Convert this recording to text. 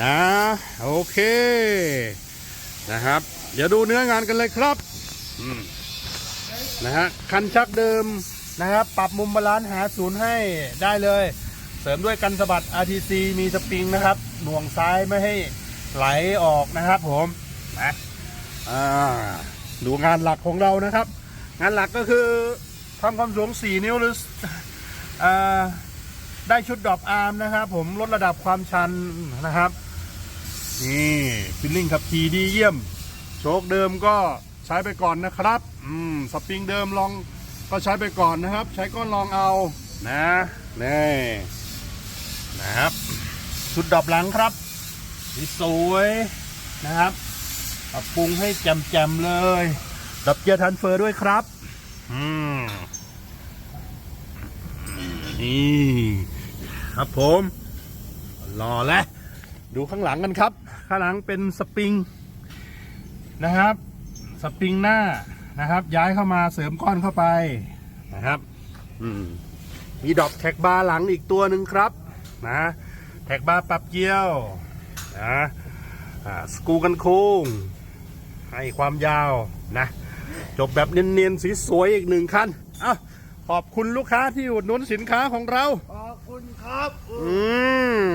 นะ โอเค นะครับ เดี๋ยวดูเนื้องานกันเลยครับนะฮะคันชักเดิมนะครับ ปรับมุมบาลานซ์หาศูนย์ให้ได้เลย เสริมด้วยกันสะบัด RTC มีสปริงนะครับ หน่วงซ้ายไม่ให้ไหลออกนะครับผมนะดูงานหลักของเรานะครับ งานหลักก็คือทำความสูง 4 นิ้วหรืออ่า ได้ชุดดรอปอาร์มนะครับ ผมลดระดับความชันนะครับ นี่ฟิลลิ่งขับขี่ดีเยี่ยม โชคเดิมก็ใช้ไปก่อนนะครับ อืมสปริงเดิมลองก็ใช้ไปก่อนนะครับ ใช้ก้อนลองเอานะนี่นะครับ ชุดดอบหลังครับนี่สวยนะครับปรับปรุงให้แจ่มๆเลยดับเกียร์ทันเฟอร์ด้วยครับ อืม นี่ ครับผมรอแล้วดูข้างหลังกันครับ ข้างหลังเป็นสปริงนะครับ สปริงหน้านะครับ ย้ายเข้ามาเสริมก้อนเข้าไปนะครับอืมมีดอกแท็กบาร์หลังอีกตัวหนึ่งครับนะแท็กบาร์ปรับเกี้ยวนะอ่าสกรูกันโค้งให้ความยาวนะ จบแบบเนียนๆสีสวยๆอีกหนึ่งคันอะขอบคุณลูกค้าที่อุดหนุนสินค้าของเราขอบ คุณครับ อืม